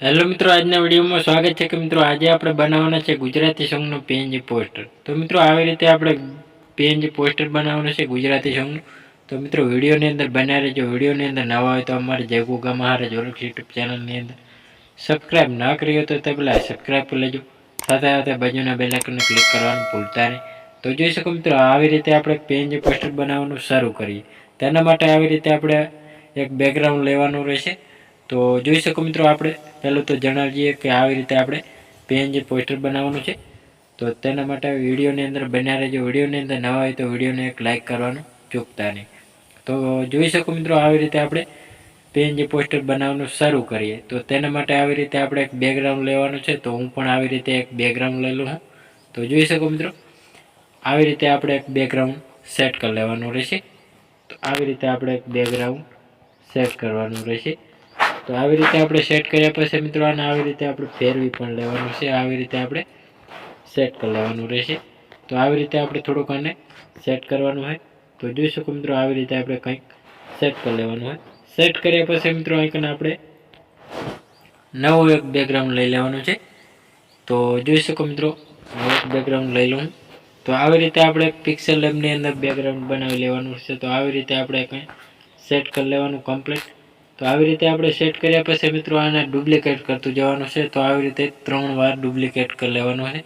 Hello મિત્રો, આજના વિડીયોમાં સ્વાગત છે કે મિત્રો, આજે આપણે બનાવવાના છે ગુજરાતી સોંગનું પીએનજી પોસ્ટર તો મિત્રો, આવી રીતે આપણે પીએનજી પોસ્ટર બનાવવાનું છે ગુજરાતી સોંગનું. તો મિત્રો, વિડીયોની અંદર બનાવી રહેજો. વિડીયોની અંદર નવા હોય તો અમારે જયગુગા મહારાજ ઓળખ યુટ્યુબ ચેનલની અંદર સબસ્ક્રાઈબ ના કરી હોય તો તે પહેલાં સબસ્ક્રાઈબ કરી લેજો. સાથે સાથે બાજુના બેલ ક્લિક કરવાનું ભૂલતા નહીં. તો જોઈ શકો મિત્રો, આવી રીતે આપણે પીએનજી પોસ્ટર બનાવવાનું શરૂ કરીએ. તેના માટે આવી રીતે આપણે એક બેકગ્રાઉન્ડ લેવાનું રહેશે. તો જોઈ શકો મિત્રો આપણે, પહેલું તો જણાવીએ કે આવી રીતે આપણે પીએનજી પોસ્ટર બનાવવાનું છે, તો તેના માટે વિડીયોની અંદર બન્યા રહેજો. વિડીયોની અંદર નવા હોય તો વિડીયોને એક લાઇક કરવાનું ચૂકતા નહીં. તો જોઈ શકો મિત્રો આવી રીતે આપણે પીએનજી પોસ્ટર બનાવવાનું શરૂ કરીએ. તો તેના માટે આવી રીતે આપણે એક બેકગ્રાઉન્ડ લેવાનું છે, તો હું પણ આવી રીતે એક બેકગ્રાઉન્ડ લઈ લઉં છું. તો જોઈ શકો મિત્રો, આવી રીતે આપણે એક બેકગ્રાઉન્ડ સેટ કરી લેવાનું રહેશે. તો આવી રીતે આપણે એક બેકગ્રાઉન્ડ સેટ કરવાનું રહેશે. તો આવી રીતે આપણે સેટ કર્યા પછી મિત્રો આને આવી રીતે આપણે ફેરવી પણ લેવાનું છે. આવી રીતે આપણે સેટ કરી લેવાનું રહેશે. તો આવી રીતે આપણે થોડુંક આને સેટ કરવાનું હોય. તો જોઈ શકો મિત્રો, આવી રીતે આપણે કંઈક સેટ કરી લેવાનું હોય. સેટ કર્યા પછી મિત્રો, અહીં આપણે નવું એક બેકગ્રાઉન્ડ લઈ લેવાનું છે. તો જોઈ શકો મિત્રો હું એક બેકગ્રાઉન્ડ લઈ લઉં. તો આવી રીતે આપણે પિક્સેલ લેબની અંદર બેકગ્રાઉન્ડ બનાવી લેવાનું છે. તો આવી રીતે આપણે કંઈ સેટ કરી લેવાનું કમ્પ્લીટ તો આવી રીતે આપણે સેટ કર્યા પછી મિત્રો આને ડુપ્લિકેટ કરતું જવાનું છે. તો આવી રીતે ત્રણ વાર ડુપ્લિકેટ કરી લેવાનું છે.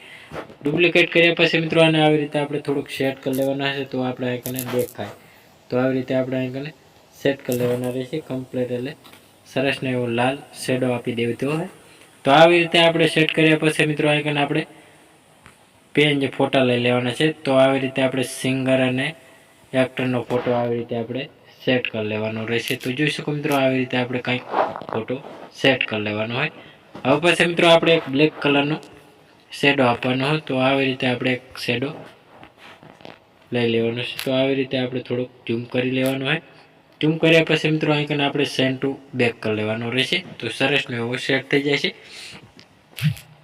ડુપ્લિકેટ કર્યા પછી મિત્રો આને આવી રીતે આપણે થોડુંક સેટ કરી લેવાના છે. તો આપણે અહીંકને દેખાય. તો આવી રીતે આપણે અહીંકને સેટ કરી લેવાના રહેશે કમ્પ્લીટ એટલે સરસને એવો લાલ શેડો આપી દેવતો હોય. તો આવી રીતે આપણે સેટ કર્યા પછી મિત્રો અહીંકને આપણે પેન જે ફોટા લઈ લેવાના છે. તો આવી રીતે આપણે સિંગર અને એક્ટરનો ફોટો આવી રીતે આપણે સેટ કરી લેવાનો રહેશે. તો જોઈ શકો મિત્રો આવી રીતે આપણે કંઈક ફોટો સેટ કરી લેવાનો હોય. હવે પછી મિત્રો આપણે એક બ્લેક કલરનો શેડો આપવાનો હોય. તો આવી રીતે આપણે એક શેડો લઈ લેવાનો છે. તો આવી રીતે આપણે થોડુંક ઝૂમ કરી લેવાનું હોય. ઝૂમ કર્યા પછી મિત્રો અહીં આપણે સેન્ડ ટુ બેક કરી લેવાનો રહેશે. તો સરસનો એવો સેટ થઈ જાય છે.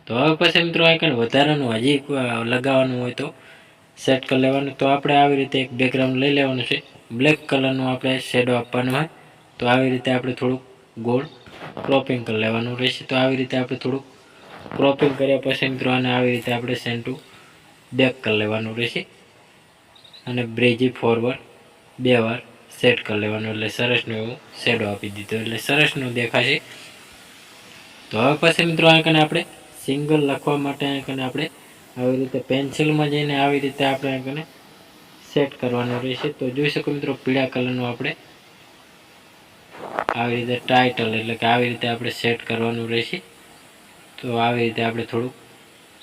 તો હવે પછી મિત્રો અહીં વધારાનું હજી લગાવવાનું હોય તો સેટ કરી લેવાનું. તો આપણે આવી રીતે એક બેકગ્રાઉન્ડ લઈ લેવાનું છે. બ્લેક કલરનું આપણે શેડો આપવાનું હોય. તો આવી રીતે આપણે થોડુંક ગોળ ક્રોપિંગ કરી લેવાનું રહેશે. તો આવી રીતે આપણે થોડુંક ક્રોપિંગ કર્યા પછી મિત્રો અને આવી રીતે આપણે સેન્ટુ બેક કરી લેવાનું રહેશે. અને બ્રેજી ફોરવર્ડ બે વાર સેટ કરી લેવાનું. એટલે સરસનું એવું શેડો આપી દીધો. એટલે સરસનું દેખાશે. તો હવે પછી મિત્રો આ કને આપણે સિંગલ લખવા માટે આ કને આપણે આવી રીતે પેન્સિલમાં જઈને આવી રીતે આપણે એને સેટ કરવાનું રહેશે. તો જોઈ શકો મિત્રો પીળા કલરનું આપણે આવી રીતે ટાઇટલ એટલે કે આવી રીતે આપણે સેટ કરવાનું રહેશે. તો આવી રીતે આપણે થોડુંક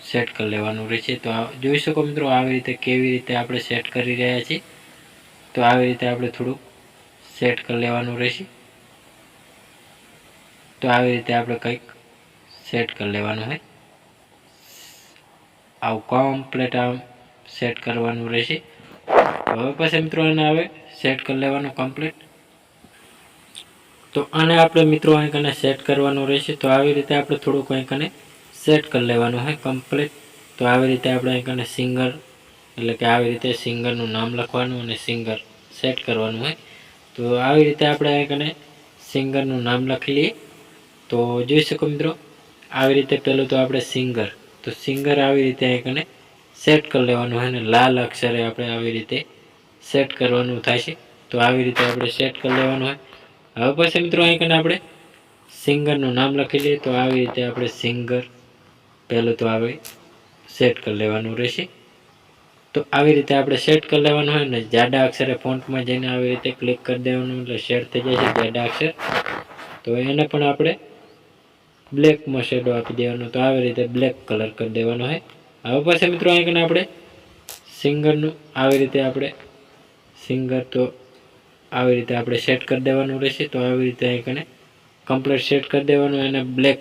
સેટ કરી લેવાનું રહેશે. તો જોઈ શકો મિત્રો આવી રીતે કેવી રીતે આપણે સેટ કરી રહ્યા છીએ. તો આવી રીતે આપણે થોડુંક સેટ કરી લેવાનું રહેશે. તો આવી રીતે આપણે કંઈક સેટ કરી લેવાનું હોય. આવું કમ્પ્લીટ આમ સેટ કરવાનું રહેશે. હવે પછી મિત્રો આને હવે સેટ કરી લેવાનું કમ્પ્લીટ તો આને આપણે મિત્રો અહીં કને સેટ કરવાનું રહેશે. તો આવી રીતે આપણે થોડુંક અહીં કને સેટ કરી લેવાનું હોય કમ્પ્લીટ તો આવી રીતે આપણે અહીં કને સિંગર એટલે કે આવી રીતે સિંગરનું નામ લખવાનું અને સિંગર સેટ કરવાનું હોય તો આવી રીતે આપણે અહીં કને સિંગરનું નામ લખી લઈએ. તો જોઈ શકો મિત્રો, આવી રીતે પહેલું તો આપણે સિંગર તો સિંગર આવી રીતે એકને કને સેટ કરી લેવાનું હોય ને, લાલ અક્ષરે આપણે આવી રીતે સેટ કરવાનું થાય છે. તો આવી રીતે આપણે સેટ કરી લેવાનું હોય હવે પછી મિત્રો અહીં આપણે સિંગરનું નામ લખી લઈએ. તો આવી રીતે આપણે સિંગર પહેલું તો આવે સેટ કરી લેવાનું રહેશે. તો આવી રીતે આપણે સેટ કરી લેવાનું હોય ને, જાડા અક્ષરે ફોન્ટમાં જઈને આવી રીતે ક્લિક કરી દેવાનું, એટલે સેટ થઈ જાય છે જાડા અક્ષર. તો એને પણ આપણે બ્લેકમાં શેડો આપી દેવાનો. તો આવી રીતે બ્લેક કલર કરી દેવાનો હોય હવે પછી મિત્રો અહીં કને આપણે સિંગરનું આવી રીતે આપણે સિંગર તો આવી રીતે આપણે સેટ કરી દેવાનું રહેશે. તો આવી રીતે અહીં કને કમ્પ્લીટ સેટ કરી દેવાનું એને બ્લેક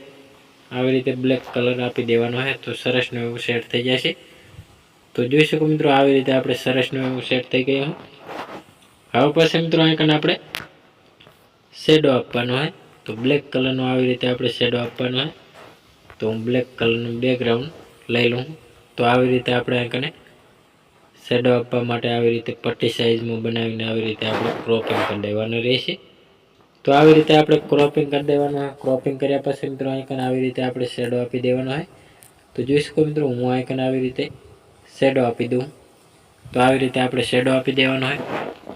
આવી રીતે બ્લેક કલર આપી દેવાનો હોય તો સરસનું એવું સેટ થઈ જશે. તો જોઈ શકો મિત્રો આવી રીતે આપણે સરસનું એવું સેટ થઈ ગયું હવે પછી મિત્રો અહીં કને આપણે શેડો આપવાનો હોય તો બ્લેક કલરનો આવી રીતે આપણે શેડો આપવાનો હોય. તો હું બ્લેક કલરનું બેકગ્રાઉન્ડ લઈ લઉં. તો આવી રીતે આપણે કને શેડો આપવા માટે આવી રીતે પટ્ટી સાઇઝમાં બનાવીને આવી રીતે આપણે ક્રોપિંગ કરી દેવાનું રહેશે. તો આવી રીતે આપણે ક્રોપિંગ કરી દેવાનું હોય. ક્રોપિંગ કર્યા પછી મિત્રો અહીં આવી રીતે આપણે શેડો આપી દેવાનો હોય. તો જોઈ શકો મિત્રો, હું અહીં આવી રીતે શેડો આપી દઉં. તો આવી રીતે આપણે શેડો આપી દેવાનો હોય.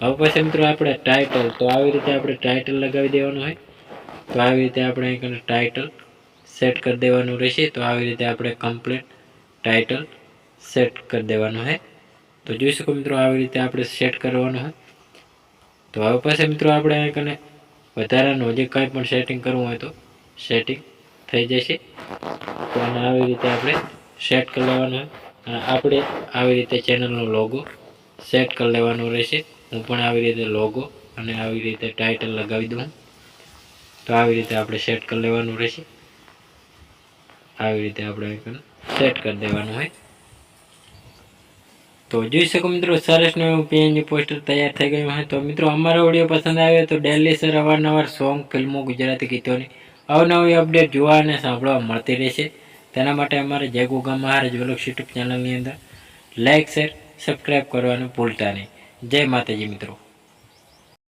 હવે પછી મિત્રો આપણે ટાઇટલ તો આવી રીતે આપણે ટાઇટલ લગાવી દેવાનું હોય. તો આવી રીતે આપણે અહીં ટાઇટલ સેટ કરી દેવાનું રહેશે. તો આવી રીતે આપણે કમ્પ્લીટ ટાઇટલ સેટ કરી દેવાનું હોય તો જોઈ શકો મિત્રો આવી રીતે આપણે સેટ કરવાનું હોય તો હવે પાસે મિત્રો આપણે અહીં કને વધારાનું જે કંઈ પણ સેટિંગ કરવું હોય તો સેટિંગ થઈ જશે. તો આને આવી રીતે આપણે સેટ કરી લેવાનું અને આપણે આવી રીતે ચેનલનો લોગો સેટ કરી લેવાનો રહેશે. હું પણ આવી રીતે લોગો અને આવી રીતે ટાઇટલ લગાવી દઉં. તો આવી રીતે આપણે સેટ કરી લેવાનું રહેશે. આવી રીતે આપણે સેટ કરી દેવાનું હોય. તો જોઈ શકો મિત્રો, સરસ નવું પીએનજી પોસ્ટર તૈયાર થઈ ગયું હોય. તો મિત્રો, અમારો વીડિયો પસંદ આવ્યો તો ડેલી સર અવારનવાર સોંગ ફિલ્મો ગુજરાતી ગીતોની અવનવી અપડેટ જોવા અને સાંભળવા મળતી રહેશે. તેના માટે અમારે જય ગામ મહારાજ વલોક્ષ યુટ્યુબ ચેનલની અંદર લાઇક શેર સબસ્ક્રાઈબ કરવાનું ભૂલતા નહીં. જય માતાજી મિત્રો.